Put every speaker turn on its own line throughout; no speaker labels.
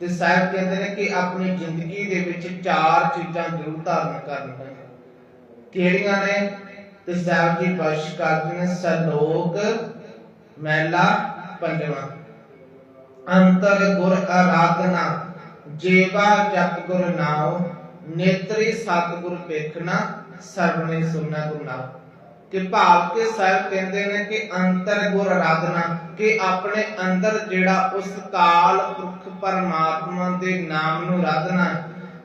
ਤੇ ਸਾਹਿਬ ਕਹਿੰਦੇ ਨੇ ਕਿ ਆਪਣੀ ਜ਼ਿੰਦਗੀ ਦੇ ਵਿੱਚ ਚਾਰ ਚੀਜ਼ਾਂ ਜ਼ਰੂਰ ਧਾਰਨ ਕਰਨੀਆਂ। ਕਿਹੜੀਆਂ ਨੇ? ਤੇ ਸਾਹਿਬ ਜੀ ਬਖਸ਼ ਕਰਦੇ ਨੇ ਸਲੋਕ, ਮਹਿਲਾ, ਪੰਜਵਾਂ। ਅੰਤਰ ਗੁਰ ਆਰਾਧਨਾ ਜੀਵਾ ਜਪ ਗੁਰ ਨਾਮ ਨੇਤਰੀ ਸਤਿਗੁਰ ਵੇਖਣਾ, ਸਰਵਣੇ ਸੁਣਨਾ ਗੁਰ ਨਾਮ ਕਿ ਭਾਵ ਕੇ ਸਾਹਿਬ ਕਹਿੰਦੇ ਨੇ ਕਿ ਅੰਤਰ ਗੁਰ ਆਰਾਧਨਾ ਕਿ ਆਪਣੇ ਅੰਦਰ ਜਿਹੜਾ ਉਸ ਕਾਲ ਪੁਰਖ ਪਰਮਾਤਮਾ ਦੇ ਨਾਮ ਨੂੰ ਆਰਾਧਨਾ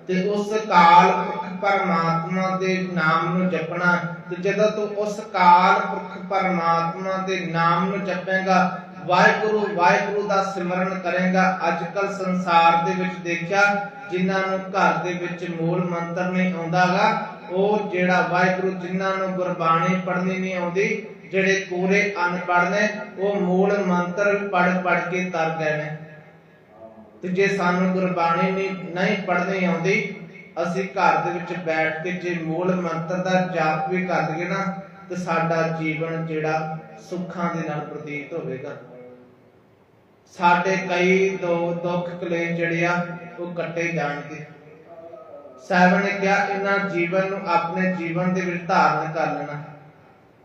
ਤੇ ਉਸ ਕਾਲ ਪੁਰਖ ਪਰਮਾਤਮਾ ਦੇ ਨਾਮ ਨੂੰ ਜਪਣਾ, ਤੇ ਜਦੋਂ ਤੂੰ ਉਸ ਕਾਲ ਪੁਰਖ ਪਰਮਾਤਮਾ ਦੇ ਨਾਮ ਨੂੰ ਜਪੇਗਾ, ਵਾਹਿਗੁਰੂ ਵਾਹਿਗੁਰੂ ਦਾ ਸਿਮਰਨ ਕਰੇਗਾ। ਅੱਜ ਕੱਲ ਸੰਸਾਰ ਦੇ ਵਿੱਚ ਦੇਖਿਆ, ਜਿਨ੍ਹਾਂ ਨੂੰ ਘਰ ਦੇ ਵਿੱਚ ਮੂਲ ਮੰਤਰ ਨਹੀਂ ਆਉਂਦਾਗਾ ਉਹ ਜਿਹੜਾ ਵਾਹਿਗੁਰੂ ਜਿਨ੍ਹਾਂ ਨੂੰ ਗੁਰਬਾਣੀ ਪੜ੍ਹਨੀ ਨਹੀਂ ਆਉਂਦੀ, ਜਿਹੜੇ ਪੂਰੇ ਅਨਪੜ੍ਹ ਨੇ, ਉਹ ਮੂਲ ਮੰਤਰ ਪੜ੍ਹ ਪੜ੍ਹ ਕੇ ਤਰ ਗਏ ਨੇ। ਤੇ ਜੇ ਸਾਨੂੰ ਗੁਰਬਾਣੀ ਨਹੀਂ ਪੜ੍ਹਨੀ ਆਉਂਦੀ, ਅਸੀਂ ਘਰ ਦੇ ਵਿੱਚ ਬੈਠ ਕੇ ਜੇ ਮੂਲ ਮੰਤਰ ਦਾ ਜਾਪ ਵੀ ਕਰ ਲਈਏ ਨਾ, ਤੇ ਸਾਡਾ ਜੀਵਨ ਜਿਹੜਾ ਸੁੱਖਾਂ ਦੇ ਨਾਲ ਪ੍ਰਤੀਤ ਹੋਵੇਗਾ। ਸਾਡੇ ਕਈ ਦੋ ਦੁੱਖ ਕਲੇਸ਼ ਜਿਹੜੇ ਆ, ਉਹ ਕੱਟੇ ਜਾਣਗੇ। ਸਾਹਿਬ ਨੇ ਕਿਹਾ, ਇਹਨਾਂ ਜੀਵਨ ਨੂੰ ਆਪਣੇ ਜੀਵਨ ਦੇ ਵਿੱਚ ਧਾਰਨ ਕਰ ਲੈਣਾ।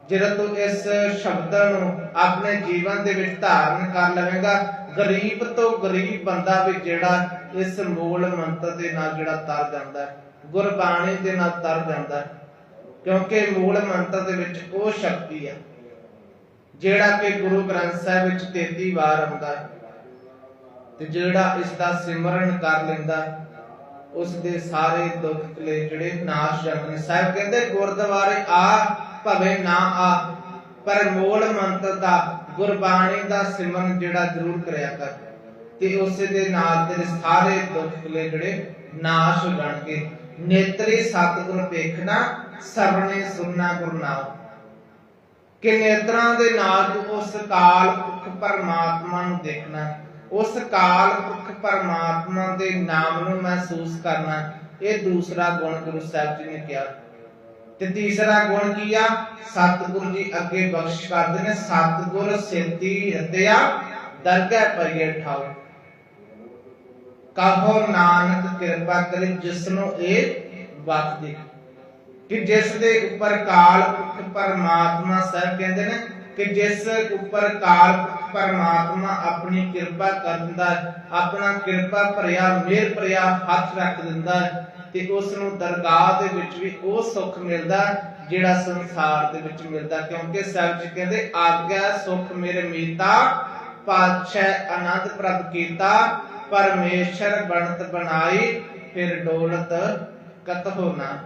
ਜਦੋਂ ਤੂੰ ਇਸ ਸ਼ਬਦ ਨੂੰ ਆਪਣੇ ਜੀਵਨ ਦੇ ਵਿੱਚ ਧਾਰਨ ਕਰ ਲਵੇਂਗਾ, ਗਰੀਬ ਤੋਂ ਗਰੀਬ ਬੰਦਾ ਵੀ ਜਿਹੜਾ ਇਸ ਮੂਲ ਮੰਤਰ ਦੇ ਨਾਲ ਜਿਹੜਾ ਤਰ ਜਾਂਦਾ ਗੁਰਬਾਣੀ ਦੇ ਨਾਲ ਤਰ ਜਾਂਦਾ ਕਿਉਂਕਿ ਮੂਲ ਮੰਤਰ ਦੇ ਵਿੱਚ ਉਹ ਸ਼ਕਤੀ ਹੈ, ਜਿਹੜਾ ਕਿ ਗੁਰੂ ਗ੍ਰੰਥ ਸਾਹਿਬ ਵਿੱਚ 33 ਵਾਰ ਆਉਂਦਾ ਹੈ ਤੇ ਜਿਹੜਾ ਇਸ ਦਾ ਸਿਮਰਨ ਕਰ ਲੈਂਦਾ ਉਸ ਦੇ ਸਾਰੇ ਦੁੱਖ ਕਲੇਸ਼ ਜਿਹੜੇ ਨਾਸ਼ ਜਾਂਦੇ ਸਾਹਿਬ ਕਹਿੰਦੇ, ਗੁਰਦੁਆਰੇ ਆ, ਭਵੇ ਨਾ ਆ, ਪਰ ਮੂਲ ਮੰਤਰ ਦਾ, ਗੁਰਬਾਣੀ ਦਾ ਸਿਮਰਨ ਜਿਹੜਾ ਜ਼ਰੂਰ ਕਰਿਆ ਕਰ। ਤੇ ਉਸੇ ਦੇ ਨਾਲ ਤੇਰੇ ਸਾਰੇ ਦੁੱਖ ਕਲੇਸ਼ ਜਿਹੜੇ ਨਾਸ਼ ਹੋ ਜਾਣਗੇ। ਨੇਤਰੀ ਸਤਿਗੁਰ ਵੇਖਣਾ, ਸਰਵਣੇ ਸੁਣਨਾ ਗੁਰੂ ਨਾਮ ਕਿ ਨੇਤਰਾਂ ਦੇ ਨਾਲ ਉਸ ਕਾਲ ਪੁਰਖ ਪਰਮਾਤਮਾ ਨੂੰ ਦੇਖਣਾ। ਉਸ ਕਾਲ ਪੁਰਖ ਪਰਮਾਤਮਾ ਦੇ ਨਾਮ ਨੂੰ ਮਹਿਸੂਸ ਕਰਨਾ, ਇਹ ਦੂਸਰਾ ਗੁਣ ਗੁਰੂ ਸਾਹਿਬ ਜੀ ਨੇ ਕਿਹਾ। ਤੇ ਤੀਸਰਾ ਗੁਣ ਕੀ ਆ? ਸਤਿਗੁਰੂ ਜੀ ਅੱਗੇ ਬਖਸ਼ ਕਰਦੇ ਨੇ, ਸਤਿਗੁਰ ਸਿੱਧੀ ਹਿਰਦਿਆ ਦਰਗਹਿ ਪਰਿਏ ਠਾਉ। ਕਹੋ ਨਾਨਕ ਕਿਰਪਾ ਕਰੇ ਜਿਸ ਨੂੰ ਇਹ ਵਕਤ ਦੇ। ਕਿ ਜਿਸ ਦੇ ਉੱਪਰ ਕਾਲ ਪੁਰਖ ਪਰਮਾਤਮਾ ਸਾਹਿਬ ਕਹਿੰਦੇ ਨੇ, ਕਿ ਜਿਸ ਉੱਪਰ ਕਾਲ ਪਰਮਾਤਮਾ ਆਪਣੀ ਕਿਰਪਾ ਕਰ ਦਿੰਦਾ ਆਪਣਾ ਕਿਰਪਾ ਭਰਿਆ, ਮਿਹਰ ਭਰਿਆ ਹੱਥ ਰੱਖ ਦਿੰਦਾ ਤੇ ਉਸ ਨੂੰ ਦਰਗਾਹ ਦੇ ਵਿੱਚ ਵੀ ਉਹ ਸੁੱਖ ਮਿਲਦਾ ਜਿਹੜਾ ਸੰਸਾਰ ਦੇ ਵਿੱਚ ਮਿਲਦਾ ਕਿਉਂਕਿ ਸਾਹਿਬ ਜੀ ਕਹਿੰਦੇ ਆਗਿਆ ਸੁਖ ਮੇਰੇ ਮੀਤਾ ਪਾਛੈ ਆਨੰਦ ਪ੍ਰਭ ਕੀਤਾ, ਪਰਮੇਸ਼ਰ ਬਣਤ ਬਣਾਈ, ਫਿਰ ਡੋਲਤ ਕਤ ਹੋਣਾ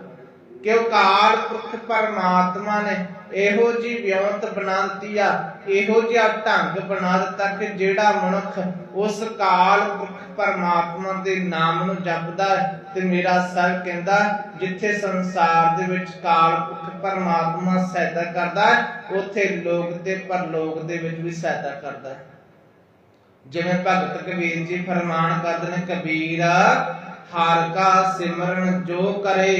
ਕਿਉ ਕਾਲ ਪੁਰਖ ਪਰਮਾਤਮਾ ਨੇ ਇਹੋ ਜੀ ਵਿਉਂਤ ਬਣਾ ਆ, ਇਹੋ ਜਿਹਾ ਢੰਗ ਬਣਾ ਦਿੱਤਾ ਕਿ ਜਿਹੜਾ ਮਨੁੱਖ ਉਸ ਕਾਲ ਪੁਰਖ ਪਰਮਾਤਮਾ ਦੇ ਨਾਮ ਨੂੰ ਜਪਦਾ ਤੇ ਮੇਰਾ ਸਰ ਕਹਿੰਦਾ ਜਿੱਥੇ ਸੰਸਾਰ ਦੇ ਵਿੱਚ ਕਾਲ ਪੁਰਖ ਪਰਮਾਤਮਾ ਸਹਾਇਤਾ ਕਰਦਾ ਉੱਥੇ ਲੋਕ ਤੇ ਪਰਲੋਕ ਦੇ ਵਿੱਚ ਵੀ ਸਹਾਇਤਾ ਕਰਦਾ ਹੈ। ਜਿਵੇਂ ਭਗਤ ਕਬੀਰ ਜੀ ਫਰਮਾਨ ਕਰਦੇ ਨੇ, ਕਬੀਰ, ਹਰ ਕਾ ਸਿਮਰਨ ਜੋ ਕਰੇ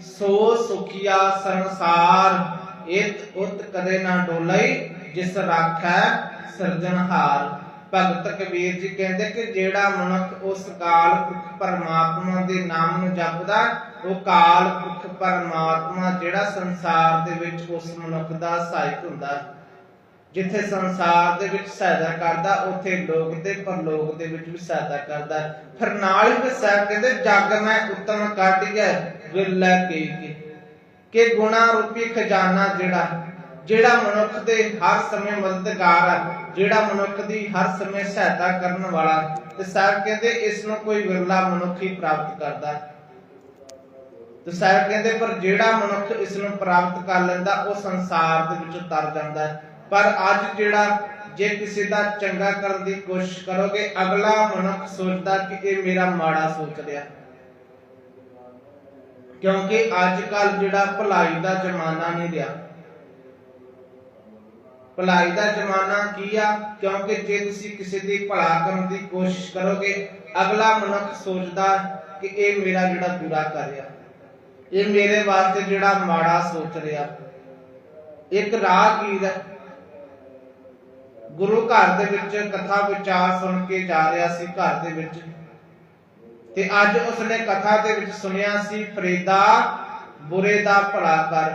ਸੋ ਸੁਖੀਆ ਸੰਸਾਰ, ਇਤ ਉਤ ਕਦੇ ਨਾ ਡੋਲਈ, ਜਿਸ ਰਾਖੈ ਸਿਰਜਣਹਾਰ ਭਗਤ ਕਬੀਰ ਜੀ ਕਹਿੰਦੇ ਕਿ ਜਿਹੜਾ ਮਨੁੱਖ ਉਸ ਕਾਲ ਪੁਰਖ ਪਰਮਾਤਮਾ ਦੇ ਨਾਮ ਨੂੰ ਜਪਦਾ, ਉਹ ਕਾਲ ਪੁਰਖ ਪਰਮਾਤਮਾ ਜਿਹੜਾ ਸੰਸਾਰ ਦੇ ਵਿੱਚ ਉਸ ਮਨੁੱਖ ਦਾ ਸਹਾਇਕ ਹੁੰਦਾ। ਹੈ ਜਿੱਥੇ ਸੰਸਾਰ ਦੇ ਵਿੱਚ ਸਹਾਇਤਾ ਕਰਦਾ, ਉੱਥੇ ਲੋਕ ਤੇ ਪਰਲੋਕ ਦੇ ਵਿੱਚ ਵੀ ਸਹਾਇਤਾ ਕਰਦਾ। ਹੈ। ਫਿਰ ਨਾਲ ਹੀ ਸਾਹਿਬ ਕਹਿੰਦੇ, ਜਗ ਮੈਂ ਉਤਮ ਕੱਢਿਐ ਵਿਰਲੇ ਕੀ ਕੀ ਕਿ ਗੁਣਾ ਰੂਪੀ ਖਜ਼ਾਨਾ ਜਿਹੜਾ ਜਿਹੜਾ ਮਨੁੱਖ ਦੇ ਹਰ ਸਮੇਂ ਮਦਦਗਾਰ ਹੈ ਜਿਹੜਾ ਮਨੁੱਖ ਦੀ ਹਰ ਸਮੇਂ ਸਹਾਇਤਾ ਕਰਨ ਵਾਲਾ, ਤੇ ਸਾਹਿਬ ਕਹਿੰਦੇ ਇਸ ਨੂੰ ਕੋਈ ਵਿਰਲਾ ਮਨੁੱਖ ਹੀ ਪ੍ਰਾਪਤ ਕਰਦਾ। ਤੇ ਸਾਹਿਬ ਕਹਿੰਦੇ, ਪਰ ਜਿਹੜਾ ਮਨੁੱਖ ਇਸ ਨੂੰ ਪ੍ਰਾਪਤ ਕਰ ਲੈਂਦਾ, ਉਹ ਸੰਸਾਰ ਦੇ ਵਿੱਚੋਂ ਤਰ ਜਾਂਦਾ ਹੈ। ਪਰ ਅੱਜ ਜਿਹੜਾ ਜੇ ਕਿਸੇ ਦਾ ਚੰਗਾ ਕਰਨ ਦੀ ਕੋਸ਼ਿਸ਼ ਕਰੋਗੇ, ਅਗਲਾ ਮਨੁੱਖ ਸੋਚਦਾ ਕਿ ਇਹ ਮੇਰਾ ਮਾੜਾ ਸੋਚ ਰਿਹਾ। ਕਿਉਂਕਿ ਅੱਜ ਕੱਲ ਜਿਹੜਾ ਭਲਾਈ ਦਾ ਜ਼ਮਾਨਾ ਨਹੀਂ ਰਿਹਾ। ਭਲਾਈ ਦਾ ਜ਼ਮਾਨਾ ਕੀ ਆ? ਕਿਉਂਕਿ ਜੇ ਤੁਸੀਂ ਕਿਸੇ ਦੀ ਭਲਾ ਕਰਨ ਦੀ ਕੋਸ਼ਿਸ਼ ਕਰੋਗੇ, ਅਗਲਾ ਮਨੁੱਖ ਸੋਚਦਾ ਕਿ ਇਹ ਮੇਰਾ ਜਿਹੜਾ ਬੁਰਾ ਕਰ ਰਿਹਾ। ਇਹ ਮੇਰੇ ਵਾਸਤੇ ਜਿਹੜਾ ਮਾੜਾ ਸੋਚ ਰਿਹਾ। ਇੱਕ ਰਾਹਗੀਰ ਗੁਰੂ ਘਰ ਦੇ ਵਿੱਚ ਕਥਾ ਵਿਚਾਰ ਸੁਣ ਕੇ ਜਾ ਰਿਹਾ ਸੀ, ਘਰ ਦੇ ਵਿੱਚ। ਤੇ ਅੱਜ ਉਸਨੇ ਕਥਾ ਦੇ ਵਿੱਚ ਸੁਣਿਆ ਸੀ, ਫਰੀਦਾ, ਬੁਰੇ ਦਾ ਭਲਾ ਕਰ।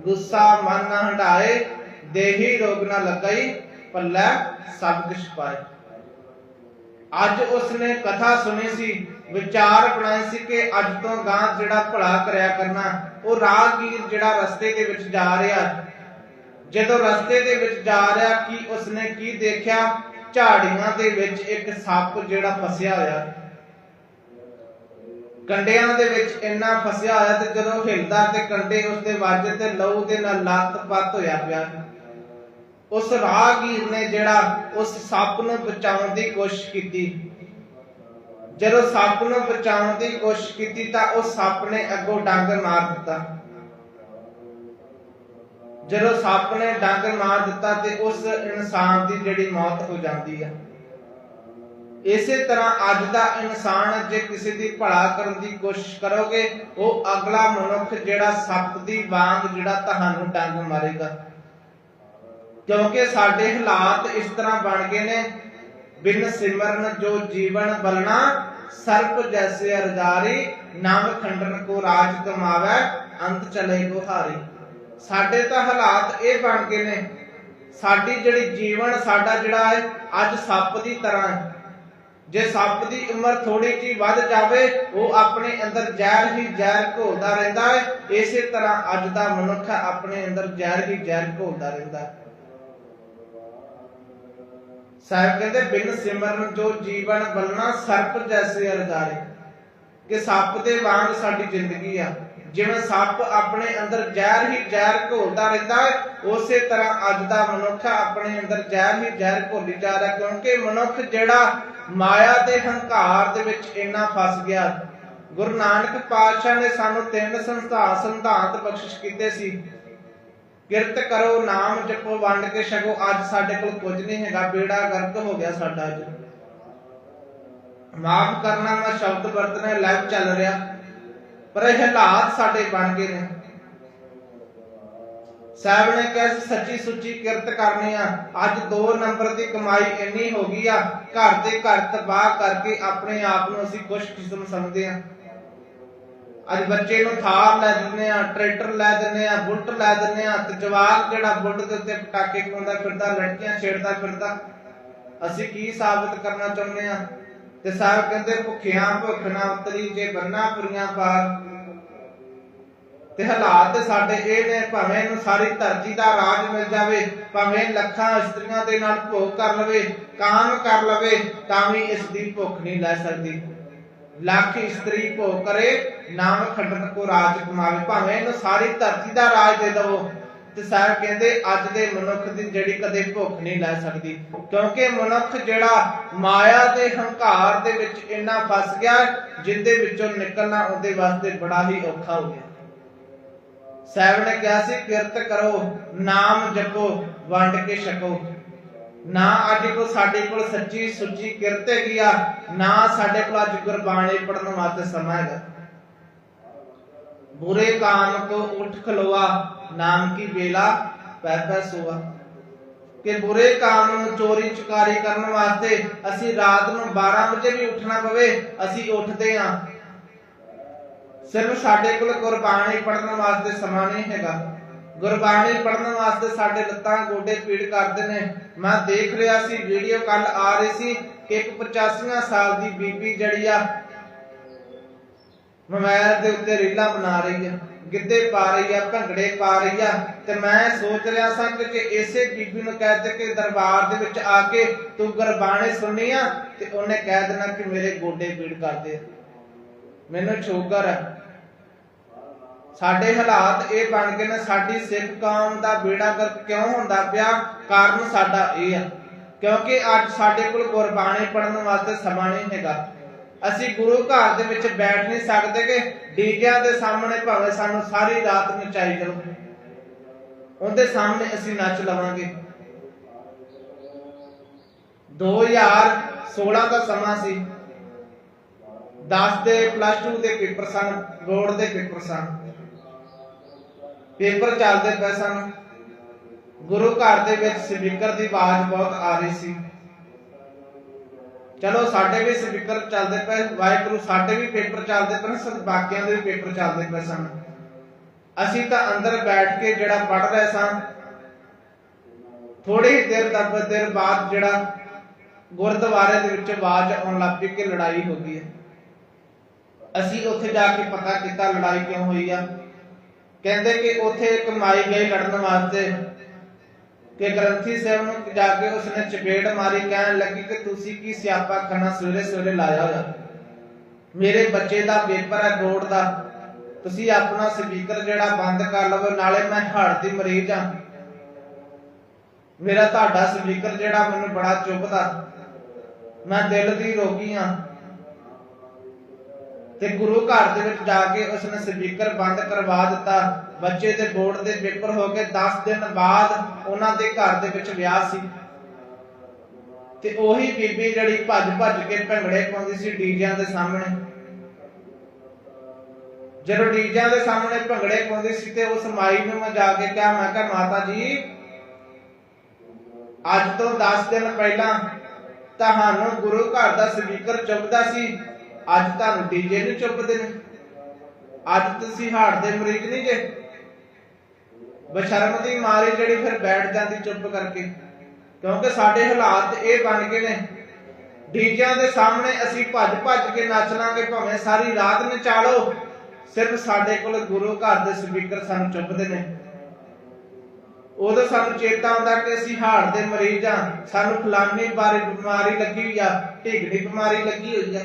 ਗੁੱਸਾ ਮਨ ਨਾ ਹੰਡਾਏ, ਦੇਹੀ ਰੋਗ ਨਾ ਲੱਗਈ ਪੱਲੇ ਸਭ ਕੁਛ ਪਾਏ। ਅੱਜ ਉਸਨੇ ਕਥਾ ਸੁਣੀ ਸੀ, ਵਿਚਾਰ ਬਣਾਏ ਸੀ ਕਿ ਅੱਜ ਤੋਂ ਗਾਂ ਜਿਹੜਾ ਭਲਾ ਕਰਿਆ ਕਰਨਾ, ਉਹ ਰਾਹਗੀਰ ਜਿਹੜਾ ਰਸਤੇ ਦੇ ਵਿੱਚ ਜਾ ਰਿਹਾ। ਜਦੋਂ ਰਸਤੇ ਦੇ ਵਿੱਚ ਜਾ ਰਿਹਾ, ਕਿ ਉਸਨੇ ਕੀ ਦੇਖਿਆ? ਝਾੜੀਆਂ ਦੇ ਵਿੱਚ ਇੱਕ ਸੱਪ ਜਿਹੜਾ ਫਸਿਆ ਹੋਇਆ। ਕੰਡਿਆਂ ਦੇ ਵਿੱਚ ਇੰਨਾ ਫਸਿਆ ਹੋਇਆ ਤੇ ਜਦੋਂ ਹਿਲਦਾ ਤੇ ਕੰਡੇ ਉਸਦੇ ਵੱਜ ਤੇ ਲਹੂ ਦੇ ਨਾਲ ਲੱਤ-ਪੱਤ ਹੋਇਆ ਪਿਆ। ਉਸ ਰਾਹਗੀਰ ਨੇ ਜਿਹੜਾ ਉਸ ਸੱਪ ਨੂੰ ਬਚਾਉਣ ਦੀ ਕੋਸ਼ਿਸ਼ ਕੀਤੀ। ਜਦੋਂ ਸੱਪ ਨੂੰ ਬਚਾਉਣ ਦੀ ਕੋਸ਼ਿਸ਼ ਕੀਤੀ ਤਾਂ ਉਹ ਸੱਪ ਨੇ ਅੱਗੋਂ ਡੰਗ ਮਾਰ ਦਿੱਤਾ। ਜਦੋਂ ਸੱਪ ਨੇ ਡੰਗ ਮਾਰ ਦਿੱਤਾ ਤੇ ਉਸ ਇਨਸਾਨ ਦੀ ਜਿਹੜੀ ਮੌਤ ਹੋ ਜਾਂਦੀ ਹੈ ਇਸੇ ਤਰ੍ਹਾਂ ਅੱਜ ਦਾ ਇਨਸਾਨ ਜੇ ਕਿਸੇ ਦੀ ਭਲਾ ਕਰਨ ਦੀ ਕੋਸ਼ਿਸ਼ ਕਰੋਗੇ, ਉਹ ਅਗਲਾ ਮਨੁੱਖ ਜਿਹੜਾ ਸੱਪ ਦੀ ਵਾਂਗ ਜਿਹੜਾ ਤੁਹਾਨੂੰ ਡੰਗ ਮਾਰੇਗਾ। ਕਿਉਂਕਿ ਸਾਡੇ ਹਾਲਾਤ ਇਸ ਤਰ੍ਹਾਂ ਬਣ ਗਏ ਨੇ, ਬਿਨ ਸਿਮਰਨ ਜੋ ਜੀਵਨ ਬਲਣਾ, ਸਰਪ ਜੈਸੇ ਅਰਜ਼ਾਰੀ ਨਾਮ ਖੰਡਨ ਕੋ ਰਾਜ ਕਮਾਵੇ, ਅੰਤ ਚਲੇ ਗੁਹਾਰੀ ਸਾਡੇ ਤਾਂ ਹਾਲਾਤ ਇਹ ਬਣ ਗਏ ਨੇ, ਸਾਡੀ ਜਿਹੜੀ ਜੀਵਨ, ਸਾਡਾ ਜਿਹੜਾ ਹੈ ਅੱਜ ਸੱਪ ਦੀ ਤਰ੍ਹਾਂ ਹੈ ਜੇ ਸੱਪ ਦੀ ਉਮਰ ਥੋੜੀ ਜਿਹੀ ਵੱਧ ਜਾਵੇ, ਉਹ ਆਪਣੇ ਅੰਦਰ ਜ਼ਹਿਰ ਹੀ ਜ਼ਹਿਰ ਘੋਲਦਾ ਰਹਿੰਦਾ ਹੈ। ਇਸੇ ਤਰ੍ਹਾਂ ਅੱਜ ਦਾ ਮਨੁੱਖ ਆਪਣੇ ਅੰਦਰ ਜ਼ਹਿਰ ਹੀ ਜ਼ਹਿਰ ਘੋਲਦਾ ਰਹਿੰਦਾ ਹੈ। ਸਾਹਿਬ ਕਹਿੰਦੇ, ਬਿਨ ਸਿਮਰਨ ਜੋ ਜੀਵਨ ਬਲਣਾ ਸਰਪ ਜੈਸੇ ਅਰਦਾਰੇ ਕਿ ਸੱਪ ਦੇ ਵਾਂਗ ਸਾਡੀ ਜ਼ਿੰਦਗੀ ਆ। ਜਿਵੇਂ ਸੱਪ ਆਪਣੇ ਅੰਦਰ ਜ਼ਹਿਰ ਹੀ ਜ਼ਹਿਰ ਘੋਲਦਾ ਰਹਿੰਦਾ ਉਸੇ ਤਰ੍ਹਾਂ ਅੱਜ ਦਾ ਮਨੁੱਖ ਆਪਣੇ ਅੰਦਰ ਜ਼ਹਿਰ ਹੀ ਜ਼ਹਿਰ ਘੋਲੀ ਜਾ ਰਿਹਾ ਕਿਉਂਕਿ ਮਨੁੱਖ ਜਿਹੜਾ ਮਾਇਆ ਦੇ ਹੰਕਾਰ ਦੇ ਵਿੱਚ ਇੰਨਾ ਫਸ ਗਿਆ। ਗੁਰੂ ਨਾਨਕ ਪਾਤਸ਼ਾਹ ਨੇ ਸਾਨੂੰ ਤਿੰਨ ਸੰਸਥਾ ਸੰਧਾਂਤ ਬਖਸ਼ਿਸ਼ ਕੀਤੇ ਸੀ। ਕਿਰਤ ਕਰੋ, ਨਾਮ ਜਪੋ, ਵੰਡ ਕੇ ਛਕੋ, ਅੱਜ ਸਾਡੇ ਕੋਲ ਕੁਝ ਨਹੀਂ ਹੈਗਾ, ਬੇੜਾ ਗਰਕ ਹੋ ਗਿਆ ਸਾਡਾ ਅੱਜ। ਮਾਫ ਕਰਨਾ ਮੈਂ ਸ਼ਬਦ ਵਰਤਣਾ ਲਾਈਵ ਚੱਲ ਰਿਹਾ। ਪਰ ਸਾਡੇ ਬਣ ਗਏ ਨੇ। ਸਾਹਿਬ ਨੇ ਕਿਹਾ ਸੱਚੀ ਸੁੱਚੀ ਕਿਰਤ ਕਰਨੀ ਆ। ਅੱਜ 2 ਨੰਬਰ ਦੀ ਕਮਾਈ ਇੰਨੀ ਹੋ ਗਈ ਆ, ਘਰ ਦੇ ਘਰ ਤਬਾਹ ਕਰਕੇ ਆਪਣੇ ਆਪ ਨੂੰ ਅਸੀਂ ਖੁਸ਼ਕਿਸਮ ਸਮਝਦੇ ਆ। ਅੱਜ ਬੱਚੇ ਨੂੰ ਥਾਰ ਲੈ ਦਿੰਦੇ ਆ, ਟਰੈਕਟਰ ਲੈ ਦਿੰਦੇ ਆ ਬੁਲਟ ਲੈ ਦਿੰਦੇ ਆ, ਤੇ ਜਵਾਕ ਜਿਹੜਾ ਬੁਲਟ ਦੇ ਉੱਤੇ ਪਟਾਕੇ ਪਾਉਂਦਾ ਫਿਰਦਾ, ਲੜਕੀਆਂ ਛੇੜਦਾ ਫਿਰਦਾ। ਅਸੀਂ ਕੀ ਸਾਬਤ ਕਰਨਾ ਚਾਹੁੰਦੇ ਆ? ਤੇ ਸਾਹਿਬ ਕਹਿੰਦੇ ਭੁੱਖਿਆਂ ਭੁੱਖ ਨਾ ਉਤਰੀ ਜੇ ਬੰਨਾ ਪੁਰੀਆਂ ਪਾਰ। ਤੇ ਹਾਲਾਤ ਸਾਡੇ ਇਹ ਨੇ, ਭਾਵੇਂ ਇਹਨੂੰ ਸਾਰੀ ਧਰਤੀ ਦਾ ਰਾਜ ਮਿਲ ਜਾਵੇ, ਭਾਵੇਂ ਲੱਖਾਂ ਇਸਤਰੀਆਂ ਦੇ ਨਾਲ ਭੋਗ ਕਰ ਲਵੇ, ਕਾਮ ਕਰ ਲਵੇ, ਤਾਂ ਵੀ ਇਸ ਦੀ ਭੁੱਖ ਨਹੀਂ ਲੈ ਸਕਦੀ। ਲੱਖ ਇਸਤਰੀ ਭੋਗ ਕਰੇ, ਨਾਮ ਖੰਡਨ ਕੋ ਰਾਜ ਕਮਾਵੇ, ਭਾਵੇਂ ਇਹਨੂੰ ਸਾਰੀ ਧਰਤੀ ਦਾ ਰਾਜ ਦੇ ਦਵੋ। ਤੇ ਸਾਹਿਬ ਕਹਿੰਦੇ, ਅੱਜ ਦੇ ਮਨੁੱਖ ਦੀ ਜਿਹੜੀ ਕਦੇ ਭੁੱਖ ਨਹੀਂ ਲੈ ਸਕਦੀ, ਕਿਉਂਕਿ ਮਨੁੱਖ ਜਿਹੜਾ ਮਾਇਆ ਦੇ ਹੰਕਾਰ ਦੇ ਵਿੱਚ ਇੰਨਾ ਫਸ ਗਿਆ, ਜਿੰਦੇ ਵਿੱਚੋਂ ਨਿਕਲਣਾ ਉਹਦੇ ਵਾਸਤੇ ਬੜਾ ਹੀ ਔਖਾ ਹੋ ਗਿਆ। ਸਾਹਿਬ ਨੇ ਕਿਹਾ ਸੀ, ਕਿਰਤ ਕਰੋ, ਨਾਮ ਜਪੋ, ਵੰਡ ਕੇ ਛਕੋ। ਨਾ ਅੱਜ ਕੋ ਸਾਡੇ ਕੋਲ ਸੱਚੀ ਸੁੱਚੀ ਕਿਰਤ ਹੈਗੀ ਆ, ਨਾ ਸਾਡੇ ਕੋਲ ਅੱਜ ਗੁਰਬਾਣੀ ਪੜਨ ਵਾਸਤੇ ਸਮਾਂ ਹੈਗਾ। ਬੁਰੇ ਕਾਮ ਕੋ ਉਠ ਖਲੋਆ ਨਾਮ ਕੀ ਵੇਲਾ? ਪੈ ਪੈ ਕਿ ਬੁਰੇ ਕਾਮ ਚੋਰੀ ਚੁਕਾਰੀ ਕਰਨ ਵਾਸਤੇ ਅਸੀਂ ਰਾਤ ਨੂੰ 12 ਵਜੇ ਵੀ ਉੱਠਣਾ ਪਵੇ, ਅਸੀਂ ਉੱਠਦੇ ਹਾਂ। ਸਿਰਫ ਸਾਡੇ ਕੋਲ ਗੁਰਬਾਣੀ ਪੜਨ ਵਾਸਤੇ ਸਮਾਂ ਨਹੀਂ ਹੈਗਾ। ਗੁਰਬਾਣੀ ਪੜਨ ਵਾਸਤੇ ਸਾਡੇ ਲੱਤਾਂ ਗੋਡੇ ਪੀੜ ਕਰਦੇ ਨੇ। ਮੈਂ ਦੇਖ ਰਿਹਾ ਸੀ ਵੀਡੀਓ ਕੱਲ ਆ ਰਹੀ ਸੀ ਕਿ ਇੱਕ 85 ਸਾਲ ਦੀ ਬੀਬੀ ਜੜੀ ਆ ਮੋਬਾਈਲ ਦੇ ਉੱਤੇ ਰੀਲਾਂ ਬਣਾ ਰਹੀ ਆ। ਗਿੱਧੇ ਪਾ ਰਹੀ ਆ, ਭੰਗੜੇ ਪਾ ਰਹੀ ਆ, ਤੇ ਮੈਂ ਸੋਚ ਰਿਹਾ ਸਾਂ ਕਿ ਇਸੇ ਬੀਬੀ ਨੂੰ ਕਹਿ ਦੇ ਕਿ ਦਰਬਾਰ ਦੇ ਵਿੱਚ ਆ ਕੇ ਤੂੰ ਗੁਰਬਾਣੀ ਸੁਣਨੀ ਆ, ਤੇ ਉਹਨੇ ਕਹਿ ਦੇਣਾ ਕਿ ਮੇਰੇ ਗੋਡੇ ਪੀੜ ਕਰਦੇ ਮੈਨੂੰ ਸ਼ੂਗਰ ਆ। ਸਾਡੇ ਹਾਲਾਤ ਇਹ ਬਣ ਗਏ ਨੇ, ਸਾਡੀ ਸਿੱਖ ਕੌਮ ਦਾ ਬੇੜਾ ਗਰਕ ਕਿਉਂ ਹੁੰਦਾ ਪਿਆ, ਕਾਰਨ ਸਾਡਾ ਇਹ ਆ। ਕਿਉਂਕਿ ਅੱਜ ਸਾਡੇ ਕੋਲ ਗੁਰਬਾਣੀ ਪੜਨ ਵਾਸਤੇ ਸਮਾਂ ਨਹੀਂ ਹੈਗਾ। ਅਸੀਂ ਗੁਰੂ ਘਰ ਦੇ ਵਿੱਚ ਬੈਠ ਨਹੀਂ ਸਕਦੇ ਕਿ ਡੀਜਿਆਂ ਦੇ ਸਾਹਮਣੇ ਭਾਵੇਂ ਸਾਨੂੰ ਸਾਰੀ ਰਾਤ ਨਚਾਈ ਜਾਓ। ਉਹਦੇ ਸਾਹਮਣੇ ਅਸੀਂ ਨੱਚ ਲਵਾਂਗੇ। 2016 ਦਾ ਸਮਾਂ ਸੀ। 10 ਦੇ ਪਲੱਸ 2 ਦੇ ਪੇਪਰ ਸਨ, ਬੋਰਡ ਦੇ ਪੇਪਰ ਸਨ। ਪੇਪਰ ਚੱਲਦੇ ਪਏ ਸਨ। ਗੁਰੂ ਘਰ ਦੇ ਵਿੱਚ ਸਪੀਕਰ ਦੀ ਆਵਾਜ਼ ਬਹੁਤ ਆ ਰਹੀ ਸੀ। ਚਲੋ ਸਾਡੇ ਵੀ ਸਪੀਕਰ ਚੱਲਦੇ ਪਏ, ਵਾਹਿਗੁਰੂ ਸਾਡੇ ਵੀ ਪੇਪਰ ਚੱਲਦੇ ਪਏ ਸਭ ਬਾਕੀਆਂ ਦੇ ਵੀ ਪੇਪਰ ਚੱਲਦੇ ਪਏ ਸਨ। ਅਸੀਂ ਤਾਂ ਅੰਦਰ ਬੈਠ ਕੇ ਜਿਹੜਾ ਪੜ ਰਹੇ ਸਾਂ ਥੋੜੀ ਦੇਰ ਤੱਕ ਦੇਰ ਬਾਅਦ ਜਿਹੜਾ ਗੁਰਦੁਆਰੇ ਦੇ ਵਿੱਚ ਆਵਾਜ਼ ਆਉਣ ਲੱਗ ਪਈ ਕਿ ਲੜਾਈ ਹੋ ਗਈ ਹੈ। ਅਸੀਂ ਉੱਥੇ ਜਾ ਕੇ ਪਤਾ ਕੀਤਾ ਲੜਾਈ ਕਿਉਂ ਹੋਈ ਆ। ਕਹਿੰਦੇ ਕਿ ਉੱਥੇ ਇੱਕ ਮਾਈ ਗਈ ਲੜਨ ਵਾਸਤੇ। ਕਿ ਗ੍ਰੰਥੀ ਸਾਹਿਬ ਨੂੰ ਜਾ ਕੇ ਉਸਨੇ ਚਪੇੜ ਮਾਰੀ, ਕਹਿਣ ਲੱਗੀ ਕਿ ਤੁਸੀਂ ਕੀ ਸਿਆਪਾ ਖਾਨਾ ਸਵੇਰੇ ਸਵੇਰੇ ਲਾਇਆ ਹੋਇਆ? ਮੇਰੇ ਬੱਚੇ ਦਾ ਪੇਪਰ ਹੈ ਬੋਰਡ ਦਾ। ਤੁਸੀਂ ਆਪਣਾ ਸਪੀਕਰ ਜਿਹੜਾ ਬੰਦ ਕਰ ਲਵੋ, ਨਾਲੇ ਮੈਂ ਹਾਰਟ ਦੀ ਮਰੀਜ਼ ਆ ਮੇਰਾ ਤੁਹਾਡਾ ਸਪੀਕਰ ਜਿਹੜਾ ਮੈਨੂੰ ਬੜਾ ਚੁੱਭਦਾ। ਮੈਂ ਦਿਲ ਦੀ ਰੋਗੀ ਆ ਤੇ ਗੁਰੂ ਘਰ ਦੇ ਵਿੱਚ ਜਾ ਕੇ ਉਸਨੇ ਸਪੀਕਰ ਬੰਦ ਕਰਵਾ ਦਿੱਤਾ। ਬੱਚੇ ਦੇ ਬੋਰਡ ਦੇ ਪੇਪਰ ਹੋ ਕੇ 10 ਦਿਨ ਬਾਅਦ ਉਹਨਾਂ ਦੇ ਘਰ ਦੇ ਵਿੱਚ ਵਿਆਹ ਸੀ। ਤੇ ਉਹੀ ਬੀਬੀ ਜਿਹੜੀ ਭੱਜ ਭੱਜ ਕੇ ਭੰਗੜੇ ਪਾਉਂਦੀ ਸੀ ਡੀਜਿਆਂ ਦੇ ਸਾਹਮਣੇ। ਜਦੋਂ ਡੀਜਿਆਂ ਦੇ ਸਾਹਮਣੇ ਭੰਗੜੇ ਪਾਉਂਦੀ ਸੀ ਤੇ ਉਸ ਮਾਈ ਨੂੰ ਮੈਂ ਜਾ ਕੇ ਕਿਹਾ, ਮੈਂ ਕਿਹਾ, ਮਾਤਾ ਜੀ, ਅੱਜ ਤੋਂ 10 ਦਿਨ ਪਹਿਲਾਂ ਤੁਹਾਨੂੰ ਗੁਰੂ ਘਰ ਦਾ ਸਪੀਕਰ ਚੁੱਪਦਾ ਸੀ, ਅੱਜ ਤੁਹਾਨੂੰ ਡੀਜੇ ਨਹੀਂ ਚੁੱਭਦੇ ਨੇ। ਅੱਜ ਤੁਸੀਂ ਹਾਰਟ ਦੇ ਮਰੀਜ਼ ਨਹੀਂ ਜੇ। ਬਸ਼ਰਮ ਦੀ ਮਾਰੀ ਜਿਹੜੀ ਫਿਰ ਬੈਠ ਜਾਂਦੀ ਚੁੱਪ ਕਰਕੇ, ਕਿਉਂਕਿ ਸਾਡੇ ਹਾਲਾਤ ਇਹ ਬਣ ਗਏ ਨੇ ਡੀਜਿਆਂ ਦੇ ਸਾਹਮਣੇ ਅਸੀਂ ਭੱਜ ਭੱਜ ਕੇ ਨੱਚ ਲਾਂਗੇ, ਭਾਵੇਂ ਸਾਰੀ ਰਾਤ ਨਚਾਲੋ, ਸਿਰਫ ਸਾਡੇ ਕੋਲ ਗੁਰੂ ਘਰ ਦੇ ਸਪੀਕਰ ਸਾਨੂੰ ਚੁੱਭਦੇ ਨੇ। ਉਦੋਂ ਸਾਨੂੰ ਚੇਤਾ ਆਉਂਦਾ ਕਿ ਅਸੀਂ ਹਾਰਟ ਦੇ ਮਰੀਜ਼ ਆ ਸਾਨੂੰ ਫਲਾਨੀ ਬਾਰੇ ਬਿਮਾਰੀ ਲੱਗੀ ਹੋਈ ਆ, ਢਿਗੜੀ ਬਿਮਾਰੀ ਲੱਗੀ ਹੋਈ ਆ।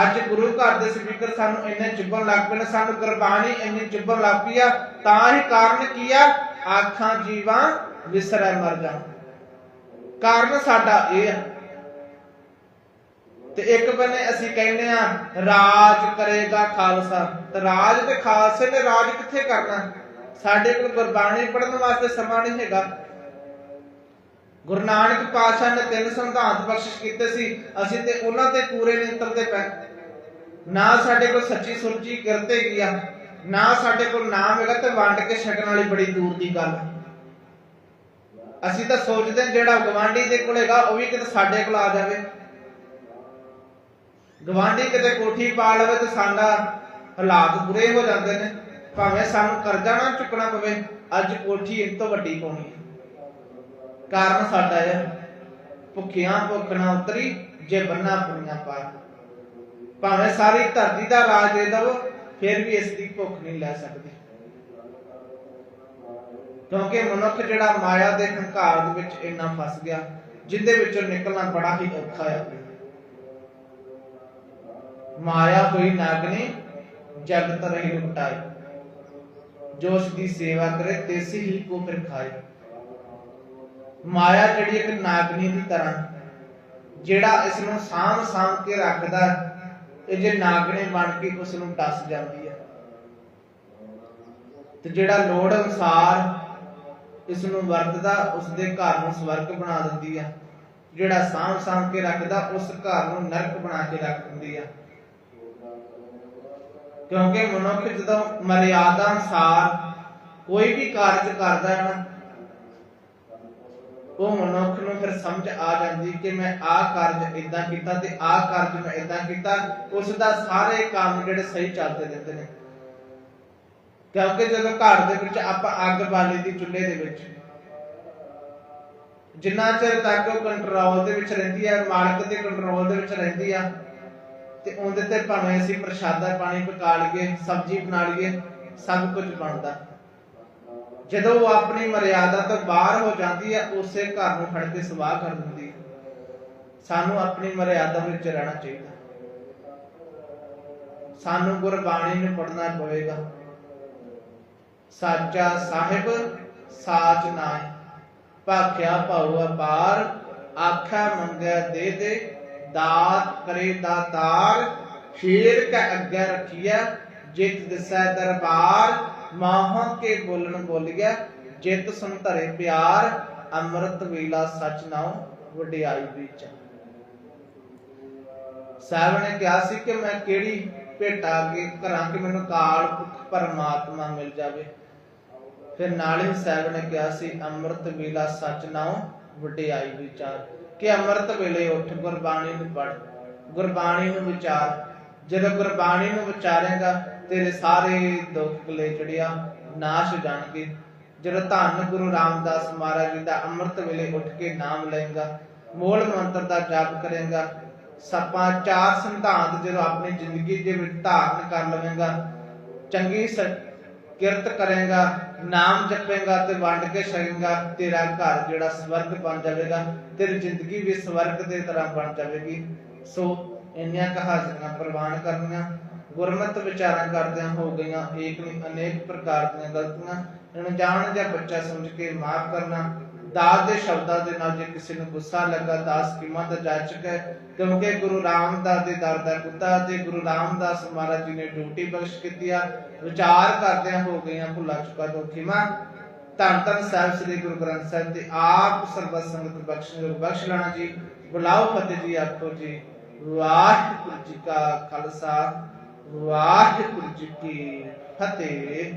ਅੱਜ ਗੁਰੂ ਘਰ ਦੇ ਸਪੀਕਰ ਸਾਨੂੰ ਇੰਨੇ ਚੁੱਭਣ ਲੱਗ ਪਏ ਨੇ, ਸਾਨੂੰ ਗੁਰਬਾਣੀ ਇੰਨੀ ਚੁੱਭਣ ਲੱਗ ਪਈ ਆ, ਤਾਂ ਹੀ ਕਾਰਨ ਕੀ ਆ? ਆਖਾਂ ਜੀਵਾਂ ਵਿਸਰੈ ਮਰ ਜਾ ਕਾਰਨ ਸਾਡਾ ਇਹ ਆ। ਤੇ ਇੱਕ ਬੰਨੇ ਅਸੀਂ ਕਹਿੰਦੇ ਆ, ਰਾਜ ਕਰੇਗਾ ਖਾਲਸਾ। ਤੇ ਰਾਜ ਤੇ ਖਾਲਸੇ ਨੇ ਰਾਜ ਕਿੱਥੇ ਕਰਨਾ? ਸਾਡੇ ਕੋਲ ਗੁਰਬਾਣੀ ਪੜ੍ਹਨ ਵਾਸਤੇ ਸਮਾਂ ਨਹੀਂ ਹੈਗਾ। ਗੁਰੂ ਨਾਨਕ ਪਾਤਸ਼ਾਹ ਨੇ ਤਿੰਨ ਸਿਧਾਂਤ ਬਖਸ਼ਿਸ਼ ਕੀਤੇ ਸੀ। ਅਸੀਂ ਤੇ ਉਹਨਾਂ ਤੇ ਪੂਰੇ ਨਹੀਂ ਉਤਰਦੇ ਪਏ ਨਾ ਸਾਡੇ ਕੋਲ ਸੱਚੀ ਸੁਰਜੀ ਕਰਤੇ ਗਿਆ ਨਾ ਸਾਡੇ ਕੋਲ ਨਾਮ ਹੈਗਾ ਤੇ ਵੰਡ ਕੇ ਛਕਣ ਵਾਲੀ ਬੜੀ ਦੂਰ ਦੀ ਗੱਲ ਅਸੀਂ ਤਾਂ ਸੋਚਦੇ ਜਿਹੜਾ ਗਵਾਂਢੀ ਦੇ ਕੋਲ ਹੈਗਾ, ਉਹ ਵੀ ਕਿਤੇ ਸਾਡੇ ਕੋਲ ਆ ਜਾਵੇ। ਗਵਾਂਢੀ ਕਿਤੇ ਕੋਠੀ ਪਾ ਲਵੇ ਤੇ ਸਾਡਾ ਹਾਲਾਤ ਬੁਰੇ ਹੋ ਜਾਂਦੇ ਨੇ। ਭਾਵੇਂ ਸਾਨੂੰ ਕਰਜ਼ਾ ਨਾ ਚੁੱਕਣਾ ਪਵੇ, ਅੱਜ ਕੋਠੀ ਇਸ ਤੋਂ ਵੱਡੀ ਪਾਉਣੀ ਹੈ ਕਾਰਨ ਸਾਡਾ ਹੈ ਭੁੱਖਿਆਂ ਭੁੱਖ ਉਤਰੀ, ਜੇ ਬੰਨਾ ਪੁਣੀਆਂ ਪਾਰ ਭਾਵੇਂ ਸਾਰੀ ਧਰਤੀ ਦਾ ਰਾਜ ਦੇ ਦਵੋ, ਫਿਰ ਵੀ ਇਸ ਦੀ ਭੁੱਖ ਨਹੀਂ ਲੈ ਸਕਦੇ। ਕਿਉਂਕਿ ਮਨੁੱਖ ਜਿਹੜਾ ਮਾਇਆ ਦੇ ਹੰਕਾਰ ਦੇ ਵਿੱਚ ਇੰਨਾ ਫਸ ਗਿਆ, ਜਿੰਦੇ ਵਿੱਚੋਂ ਨਿਕਲਣਾ ਬੜਾ ਹੀ ਔਖਾ ਹੈ। ਮਾਇਆ ਹੋਈ ਨਾਗਨੀ ਜਗਤ ਰਹੀ ਲੁਟਾਈ। ਜੋਸ਼ ਦੀ ਸੇਵਾ ਕਰੇ ਤੇਸੀ ਹੀ ਕੋ ਫਿਰ ਖਾਏ। ਮਾਇਆ ਜਿਹੜੀ ਇੱਕ ਨਾਗਨੀ ਦੀ ਤਰ੍ਹਾਂ, ਜਿਹੜਾ ਇਸ ਨੂੰ ਸਾਂਭ ਸਾਂਭ ਕੇ ਰੱਖਦਾ ਇਹ ਜੇ ਨਾਗਣੇ ਬਣ ਕੇ ਉਸ ਨੂੰ ਡਸ ਜਾਂਦੀ ਹੈ। ਤੇ ਜਿਹੜਾ ਲੋੜ ਅਨੁਸਾਰ ਇਸ ਨੂੰ ਵਰਤਦਾ, ਉਸ ਦੇ ਘਰ ਨੂੰ ਸਵਰਗ ਬਣਾ ਦਿੰਦੀ ਆ ਜਿਹੜਾ ਸਾਂਭ ਸਾਂਭ ਕੇ ਰੱਖਦਾ, ਉਸ ਘਰ ਨੂੰ ਨਰਕ ਬਣਾ ਕੇ ਰੱਖ ਦਿੰਦੀ ਆ ਕਿਉਂਕਿ ਮਨੁੱਖ ਜਦੋਂ ਮਰਿਆਦਾ ਅਨੁਸਾਰ ਕੋਈ ਵੀ ਕਾਰਜ ਕਰਦਾ ਹੈ ਉਹ ਮਨੁੱਖ ਨੂੰ ਫਿਰ ਸਮਝ ਆ ਜਾਂਦੀ ਕਿ ਮੈਂ ਆਹ ਕਾਰਜ ਇਦਾਂ ਕੀਤਾ ਤੇ ਆਹ ਕਾਰਜ ਮੈਂ ਇਦਾਂ ਕੀਤਾ ਉਸ ਦਾ ਸਾਰੇ ਕੰਮ ਜਿਹੜੇ ਸਹੀ ਚੱਲਦੇ ਰਹਿੰਦੇ ਨੇ। ਕਿਉਂਕਿ ਜਦੋਂ ਘਰ ਦੇ ਵਿੱਚ ਆਪਾਂ ਅੱਗ ਬਾਲੀ ਦੀ ਚੁੱਲ੍ਹੇ ਦੇ ਵਿੱਚ, ਜਿੰਨਾ ਚਿਰ ਤੱਕ ਉਹ ਕੰਟਰੋਲ ਦੇ ਵਿੱਚ ਰਹਿੰਦੀ ਹੈ ਮਾਲਕ ਦੇ ਕੰਟਰੋਲ ਦੇ ਵਿੱਚ ਰਹਿੰਦੀ ਆ, ਤੇ ਉਹਦੇ ਤੇ ਭਾਵੇਂ ਅਸੀਂ ਪ੍ਰਸ਼ਾਦਾ ਪਾਣੀ ਪਕਾ ਲਈਏ, ਸਬਜ਼ੀ ਬਣਾ ਲਈਏ, ਸਭ ਕੁਝ ਬਣਦਾ। ਜਦੋਂ ਉਹ ਆਪਣੀ ਮਰਿਆਦਾ ਤੋਂ ਬਾਹਰ ਹੋ ਜਾਂਦੀ ਹੈ, ਉਸੇ ਘਰ ਨੂੰ ਫੜ ਕੇ ਸਵਾਹ ਕਰ ਦਿੰਦੀ ਹੈ ਸਾਨੂੰ ਆਪਣੀ ਮਰਿਆਦਾ ਵਿੱਚ ਰਹਿਣਾ ਚਾਹੀਦਾ। ਸਾਨੂੰ ਗੁਰਬਾਣੀ ਨੂੰ ਪੜਨਾ ਪਵੇਗਾ। ਸਾਚਾ ਸਾਹਿਬ, ਸਾਚ ਨਾਏ ਭਾਖਿਆ ਭਾਉ ਅਪਾਰ, ਆਖਾ ਮੰਗਿਆ ਦੇ ਦੇ। ਦਾਤ ਕਰੇ ਦਾਤਾਰ ਸ਼ੇਰ ਕਾ ਅੱਗੇ ਰੱਖਿਆ ਜਿਤ ਦਿਸੈ ਦਰਬਾਰ ਮਾਹਾਂ ਕੇ ਬੋਲਣ ਬੋਲ ਜਿਤ ਸੁਨ ਧਰੇ ਪਿਆਰ, ਅੰਮ੍ਰਿਤ ਵੇਲਾ ਸਚ ਨਾਉ ਵਡਿਆਈ ਵਿੱਚ ਸਾਹਿਬ ਨੇ ਕਿਹਾ ਸੀ ਕਿ ਮੈਂ ਕਿਹੜੀ ਭੇਟਾ ਅੱਗੇ ਕਰਾਂ ਕਿ ਮੈਨੂੰ ਕਾਲ ਪੁਰਖ ਪਰਮਾਤਮਾ ਮਿਲ ਜਾਵੇ। ਫਿਰ ਨਾਲ ਹੀ ਸਾਹਿਬ ਨੇ ਕਿਹਾ ਸੀ, ਅੰਮ੍ਰਿਤ ਵੇਲਾ ਸਚ ਨਾਉ ਵਡਿਆਈ ਵਿਚਾਰ ਕਿ ਅੰਮ੍ਰਿਤ ਵੇਲੇ ਉੱਠ ਗੁਰਬਾਣੀ ਨੂੰ ਪੜ ਗੁਰਬਾਣੀ ਨੂੰ ਵਿਚਾਰ। ਜਦੋਂ ਗੁਰਬਾਣੀ ਨੂੰ ਵਿਚਾਰੇਗਾ ਤੇਰੇ ਸਾਰੇ ਦੁੱਖ ਕਲੇ ਜੜਿਆ ਨਾਸ਼ ਜਾਣਗੇ। ਜਦੋਂ ਧੰਨ ਗੁਰੂ ਰਾਮਦਾਸ ਮਹਾਰਾਜ ਜੀ ਦਾ ਅੰਮ੍ਰਿਤ ਵੇਲੇ ਉੱਠ ਕੇ ਨਾਮ ਲਏਗਾ, ਮੂਲ ਮੰਤਰ ਦਾ ਜਾਪ ਕਰੇਗਾ, ਸਪਾ ਚਾਰ ਸੰਤਾਂਤ ਜਦੋਂ ਆਪਣੀ ਜ਼ਿੰਦਗੀ ਦੇ ਵਿੱਚ ਧਾਰਨ ਕਰ ਲਵੇਂਗਾ, ਚੰਗੀ ਕਿਰਤ ਕਰੇਗਾ, ਨਾਮ ਜਪੇਗਾ ਤੇ ਵੰਡ ਕੇ ਛਕੇਗਾ ਤੇਰਾ ਘਰ ਜਿਹੜਾ ਸਵਰਗ ਬਣ ਜਾਵੇਗਾ, ਤੇਰੀ ਜ਼ਿੰਦਗੀ ਵੀ ਸਵਰਗ ਦੇ ਤਰ੍ਹਾਂ ਬਣ ਜਾਵੇਗੀ। ਸੋ ਇੰਨੀਆਂ ਕਹਾਣੀਆਂ ਪ੍ਰਵਾਨ ਕਰਨੀਆਂ। ਗੁਰਮਤਿ ਵਿਚਾਰਾਂ ਕਰਦਿਆਂ ਹੋ ਗਈਆਂ, ਏਕ ਨਹੀਂ ਅਨੇਕ ਪ੍ਰਕਾਰ ਦੀਆਂ ਗਲਤੀਆਂ ਇਹਨੂੰ ਜਾਂ ਬੱਚਾ ਸਮਝ ਕੇ ਮਾਫ ਕਰਨਾ, ਦਾਸ ਦੇ ਸ਼ਬਦਾਂ ਦੇ ਨਾਲ ਜੇ ਕਿਸੇ ਨੂੰ ਗੁੱਸਾ ਲੱਗਾ, ਦਾਸ ਕੀਮਤ ਦਾ ਜਾਚਕ ਹੈ? ਕਿਉਂਕਿ ਗੁਰੂ ਰਾਮਦਾਸ ਦੇ ਦਰ ਦਾ ਕੁੱਤਾ ਤੇ ਗੁਰੂ ਰਾਮਦਾਸ ਮਹਾਰਾਜ ਜੀ ਨੇ ਡਿਊਟੀ ਬਖਸ਼ ਕੀਤੀ ਆ, ਵਿਚਾਰ ਕਰਦਿਆਂ ਹੋ ਗਈਆਂ ਭੁੱਲਾ ਚੁੱਕਾ ਤੋਂ ਖਿਮਾ। ਧੰਨ ਧੰਨ ਸਾਹਿਬ ਸ੍ਰੀ ਗੁਰੂ ਗ੍ਰੰਥ ਸਾਹਿਬ ਦੇ ਆਪ ਸਰਬਤ ਸੰਗਤ ਬਖਸ਼ਣ ਬਖਸ਼ ਲੈਣਾ ਜੀ। ਬੁਲਾਓ ਫਤਿਹ ਜੀ ਆਖੋ ਜੀ। ਵਾਹਿਗੁਰੂ ਜੀ ਕਾ ਖਾਲਸਾ। ਵਾਹਿਗੁਰੂ ਜੀ ਕੀ ਫਤਿਹ।